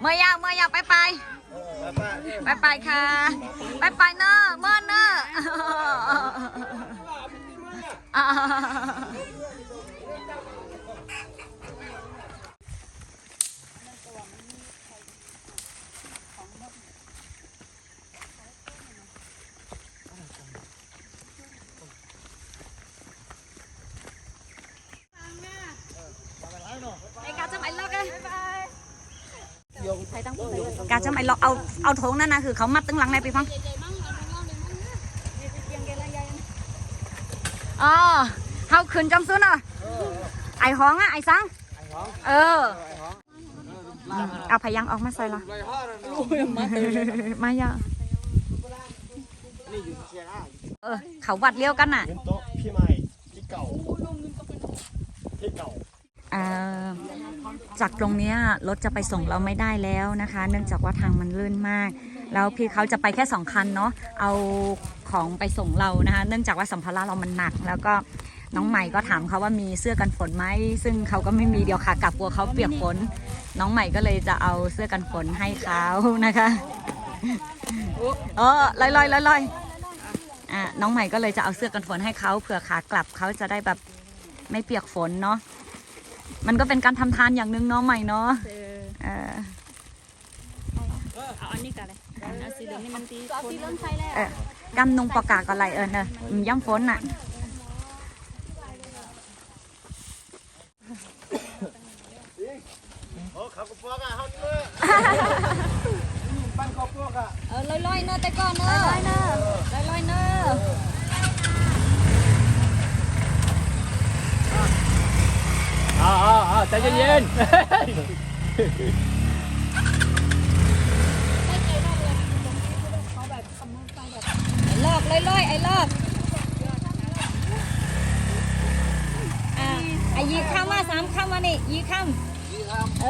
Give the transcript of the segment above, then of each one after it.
เมื่อยาวเมื่อยาวไปไปไปไปค่ะ ไปไปเนอะเมื่อเนอะอ่าไอ้กาจะไปล็อกเลย กาจะไปล็อกเอาเอาโถงนั่นนะคือเขามัดตึงหลังในไปฟังอ๋อเฮาขึ้นจำซุนอะไอห้องอะไอซังเออเอาพยังออกมาใส่ละมาอย่าเออเขาวัดเลี้ยวกันน่ะพี่ใหม่ที่เก่าที่เก่า จากตรงนี้รถจะไปส่งเราไม่ได้แล้วนะคะ เนื่องจากว่าทางมันลื่นมาก แล้วพี่เขาจะไปแค่สองคันเนาะเอาของไปส่งเรานะคะ เนื่องจากว่าสัมภาระเรามันหนัก แล้วก็น้องใหม่ก็ถามเขาว่ามีเสื้อกันฝนไหมซึ่งเขาก็ไม่มีเดี๋ยวค่ะกลับกลัวเขาเปียกฝนน้องใหม่ก็เลยจะเอาเสื้อกันฝนให้เขานะคะเออลอยลอยลอยลอยน้องใหม่ก็เลยจะเอาเสื้อกันฝนให้เขาเผื่อขากลับเขาจะได้แบบไม่เปียกฝนเนาะ มันก็เป็นการทำทานอย่างหนึ่งเนาะใหม่เนาะเออเอาอันนี้กันเลยเอาสีเหลืองนี่มันตีเอาสีเหลืองใส่แล้วเออกำนุงปากกาก็ไรเออเนอะอืมย่ำฝนน่ะโอ้ขับกระป๋องอะเขาเนอะปั้นกระป๋องอะเออลอยลอยเนอะแต่ก่อนเนอะลอยเนอะลอยลอยเนอะ อ่าอ่าใจเย็นไอ้ลอกลอยลอยไอ้ลอกอะไอ้ยีข้ามมาสามข้ามมานี่ยีข้ามเอ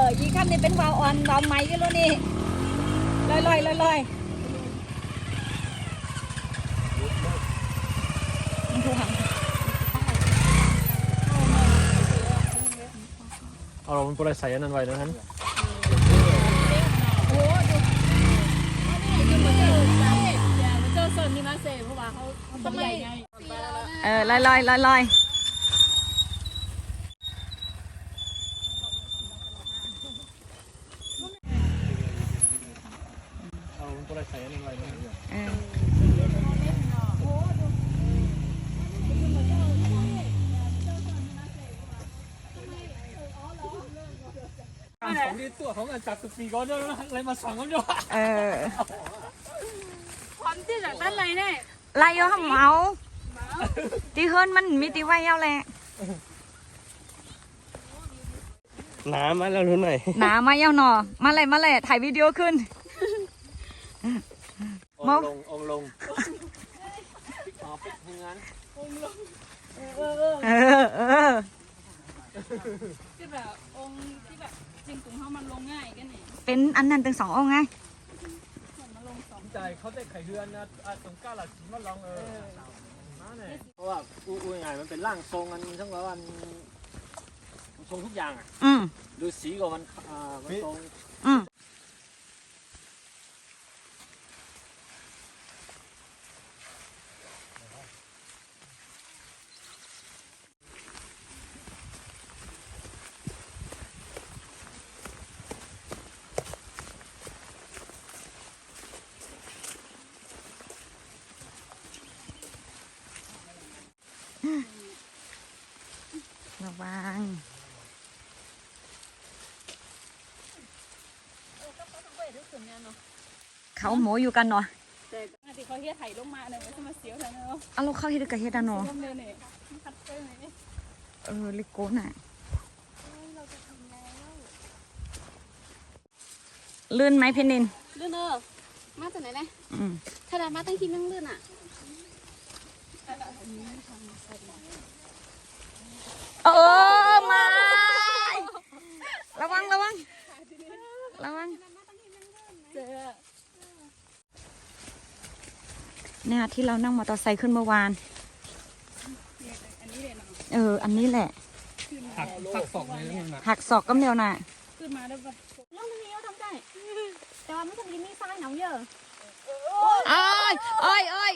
อยีข้ามนี่เป็นวาวอ่อนวาวใหม่กันแล้วนี่ลอยลอยลอยลอยมันถูกหัง เอาเราเป็นโปรใส่อันนั้นไว้นะท่านอย่ามาเจอเซิร์นนี่มาเซ่เพราะว่าเขาเขาต้นใหญ่ไงเออลอยลอยลอยลอยเอาเป็นโปรใส่อันนั้นไว้นะเออ ของดีตัวของอันจับตุปีก่อนเนาะอะไรมาสั่งกันเนาะเออความที่จากด้านไรเนี่ยไล่เอาเมาที่เฮิรนมันมีตีไว้เอาแหละน้ำมาแล้วรู้หน่อยหนามาเย้าหนอมาเลยมาเลยถ่ายวิดีโอขึ้นองลงองลงอ๋อเป็นงานเออเออที่แบบองค์ที่แบบ จริงของเขามันลงง่ายกันนี่เป็นอันนั้นเป็นสององค์ไงมันลงสองใจเขาได้ไข่เดือนนะตรงก้าหลักสีมาลองเออมาเนี่ยเพราะว่าอู้อู้ไงมันเป็นร่างทรงอันทั้งว่ามันทรงทุกอย่างอะอืม ดูสีก็มันอ่ามันตรง อืมระวัง เขาหมูอยู่กันเนาะแต่ที่เขาเฮียไถ่ลงมาเนี่ยมันจะมาเสียวแทนเนาะเอาลูกเข้าเฮ็ดกับเฮ็ดอะเนาะลงเลยเนี่ยคัดเจอไหนเออลิโก้น่ะลื่นไหมเพนนินลื่นเนอะมาจากไหนเนี่ยอืมถ้าดามาตั้งทีนั่งลื่นอะเออมาระวังระวังระวังเจอ เนี่ยที่เรานั่งมอเตอร์ไซค์ขึ้นเมื่อวานอันนี้เลยเนาะเออ อันนี้แหละ หักหักสองเลยนั่นน่ะหักศอกก็เดียวน่ะ ขึ้นมาแล้วแบบต้องทำนี้ทำได้ แต่ว่าไม่ทำกินนี่ซ้ายหนาวเยอะโอ้ยโอ้ยโอ้ย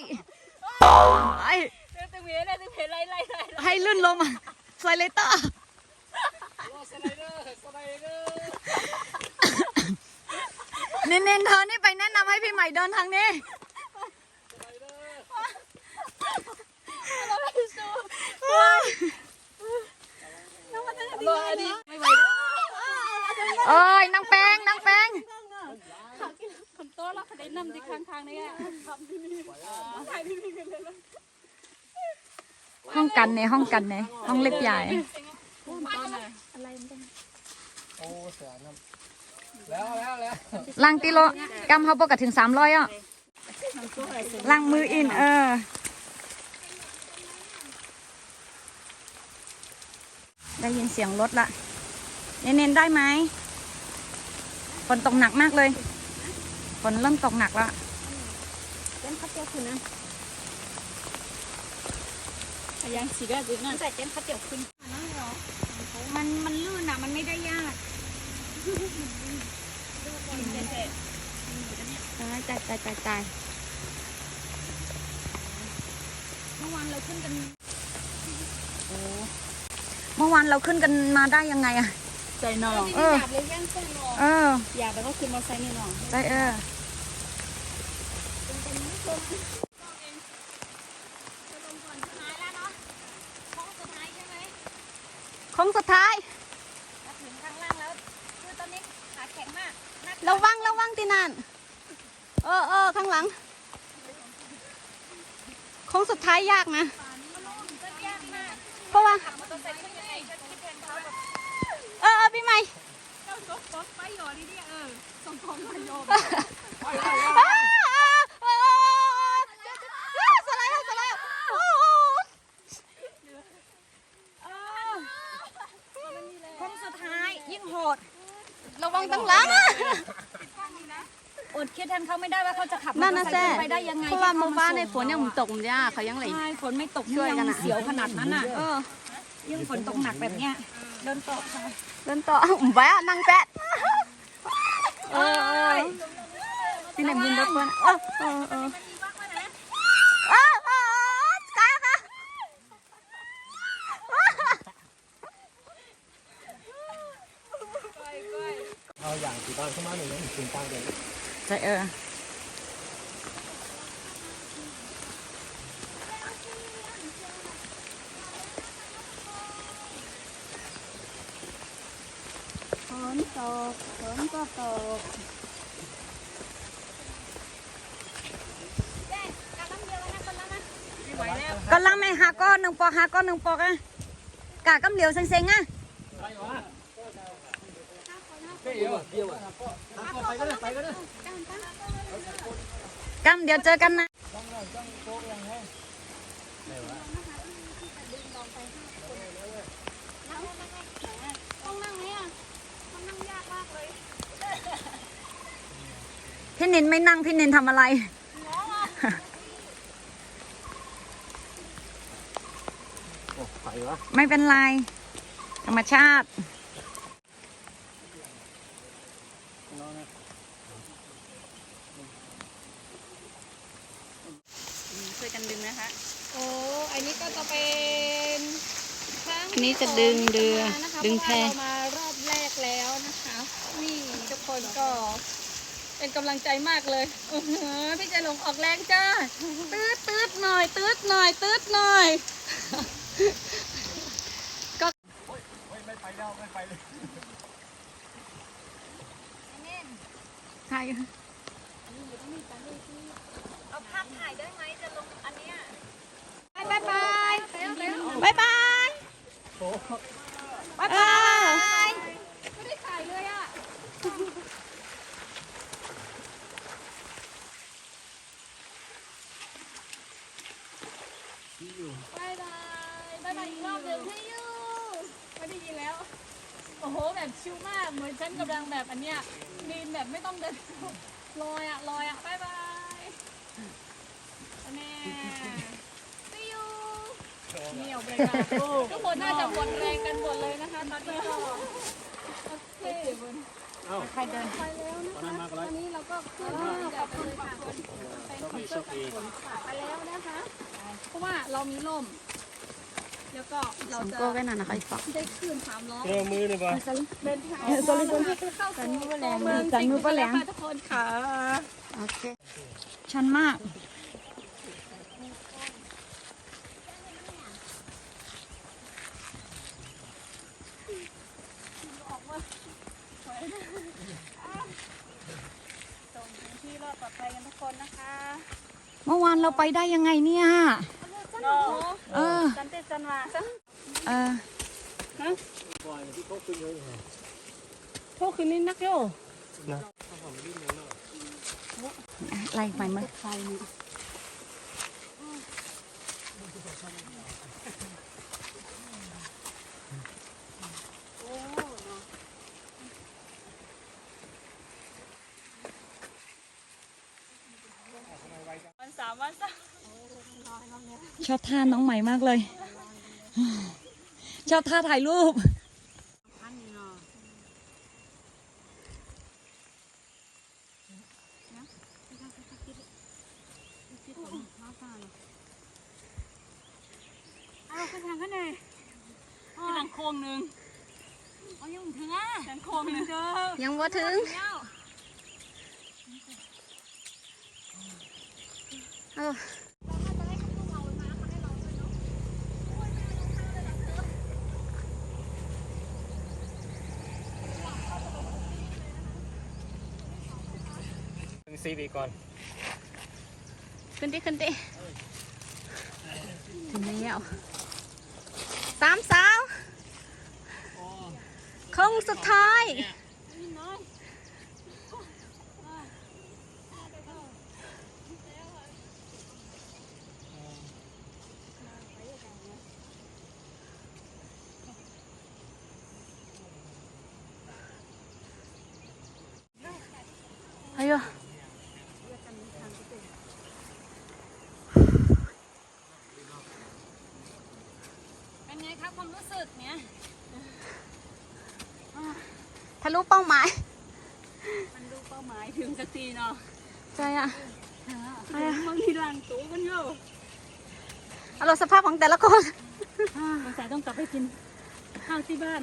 โอ้ยเดี๋ยวตึงเวียนเลยตึงเวียนไล่ไล่ไล่ให้ลื่นลมอะสไลเตอร์สไลเดอร์สไลเดอร์เน้นๆเธอนี่ไปแนะนำให้พี่ใหม่เดินทางนี้ เราไม่สู้แล้วมันจะทำยังไงไม่ไหวแล้ว โอ้ยนางแปงนางแปงคนโตแล้วเขาได้นำที่ข้างๆนี่อะทำที่นี่ถ่ายที่นี่กันเลยนะห้องกันในห้องกันในห้องเล็กใหญ่อะไรมันจะโอ้เสือน้ำแล้วแล้วแล้วลังติโลกำเขาปกติถึงสามร้อยอะลังมืออินเออ ได้ยินเสียงรถละ เน้นๆได้ไหมฝนตกหนักมากเลยฝนเริ่มตกหนักแล้วเป็นข้าวเตี๋ยวคุณนะยังสีก็จืดนั่นใส่เต้นข้าวเตี๋ยวคุณนั่นเหรอมันมันลื่นอะ มันไม่ได้ยากตายตายตายตายตายเมื่อวานเราขึ้นกัน เมื่อวานเราขึ้นกันมาได้ยังไงอะใจนองเอออยากเลยแย่งเส้นนองเอออยากไปก็ขึ้นมอไซค์นี่นองได้เออโค้งสุดท้ายถึงข้างล่างแล้วคือตอนนี้ขาแข็งมากระวังระวังตีนานเออเออข้างหลังโค้งสุดท้ายยากนะจะยากมาก เพราะว่าขับมอเตอร์ไซค์ขึ้นยังไงจะคิดแทนเขาแบบเออเออพี่ใหม่เจ้าซบซบไปหยอดีดิเออส่งของมาโยมอ้าอ้าอ้าอ้าสไลด์สไลด์โอ้โหเออโค้งสุดท้ายยิ่งโหด ระวังตั้งหลังอดคิดแทนเขาไม่ได้ว่าเขาจะขับนั่นนะมอเตอร์แซ่ไซค์ไปได้ยังไงเพราะว่าที่เมื่อวานในส่งฝนยังตกมันยากเขายังไหล ใช่ฝนไม่ตกช่วยกันงอะ เสียวขนาดนั้นอะเออยิ่งฝนตกหนักแบบเนี้ยเดินต่อค่ะเดินต่อแวะนั่งแปะเออเออที่ไหนบินรถเพื่อนเออเออเออเออเออกายค่ะเอาอย่างสีบ้านเข้ามาหนึ่งนะถึงตังเดียว ใช่เออฝนตกฝนก็ตกก็ล่ำไม่หาก้อนหนึ่งปอกหาก้อนหนึ่งปอกอะกะกำเหลียวเซ็งๆอะ เดียวเดียวอะไป ก็ได้ไปก็ได้กำเดี๋ยวเจอกันนะต้องนั่งไหมอะต้องนั่งยากมากเลยพี่นินไม่นั่งพี่นินทำอะไรโอ้ไปวะไม่เป็นไร ธรรมชาติ ช่วยกันดึงนะคะ โอ้อันนี้ก็จะ เป็นครั้งอันนี้จะดึงเรือนะคะดึงเพแพราะว่าเรามารอบแรกแล้วนะคะ นี่ทุกคนก็ เป็นกำลังใจมากเลยโอ้โหพี่ใจหลงออกแรงจ้าตืดตืดหน่อย ตืดหน่อยตืดหน่อย ไม่ไปแล้วไม่ไปเลย ใช่ เอาภาพถ่ายได้ไหมจะลงอันเนี้ย บายบาย บายบายโอ้บายบายไม่ได้ถ่ายเลยอะบายบายบายบายอีกรอบหนึ่งให้ยูไม่ได้ยินแล้ว โอ้โหแบบชิลมาก เหมือนฉันกำลังแบบอันเนี้ยมีนแบบไม่ต้องเดินลอยอะลอยอะบายบายแน่ see you เหนียวไปกันทุกคนน่าจะหมดแรงกันหมดเลยนะคะตอนนี้ก็โอเคเอาใครเดินไปแล้วนะคะตอนนี้เราก็ขึ้นใหญ่ไปเลยค่ะโชคดีโชคดีไปแล้วนะคะ เพราะว่าเรามีร่ม แล้วก็เราสองจะโก้กันน่ะนะคะอีกฝั่งได้ขึ้นสามล้อเจอมือเลยป่ะเดินทางเข้าสู่ตัวเมืองจันมือปะแหลงห์บุรีทุกคนค่ะโอเคชันมาก ส่งถึง ที่รอดปลอดภัยกันทุกคนนะคะเมื่อวานเราไปได้ยังไงเนี่ยโอ้เออจันเตจันวาจ้ะเออปล่อยที่เขาขึ้นเลยโทษคืนนี้นักโยนะไล่ไปมั้ย วันสามวันสาม ชอบท่าน้องใหม่มากเลย ชอบท่าถ่ายรูปอ้าวข้างทางข้างในหลังโค้งหนึ่งอ๋อยังถึงอะหลังโค้งหนึ่งเด้อยังว่าถึงเจ้าเออ ซีบีก่อน ขึ้นดิขึ้นดิถึงแล้วสามสาวโค้งสุดท้ายอายุ เป็น ไงครับความรู้สึกเนี้ยทะลุเป้าหมายมันดูเป้าหมายถึงสักทีเนาะใจอะบางทีหลังตู้กันอยู่เอารมณ์สภาพของแต่ละคนสงสัยต้องกลับไปกินข้าวที่บ้าน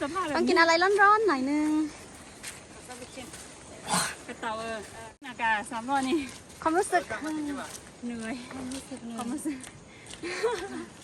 สภาพแบบต้องกินอะไรร้อนๆหน่อยนึงต้องไปกินกระเตาเออหน้ากาสามร้อยนี่ความรู้สึกเหนื่อยความรู้สึกเหนื่อย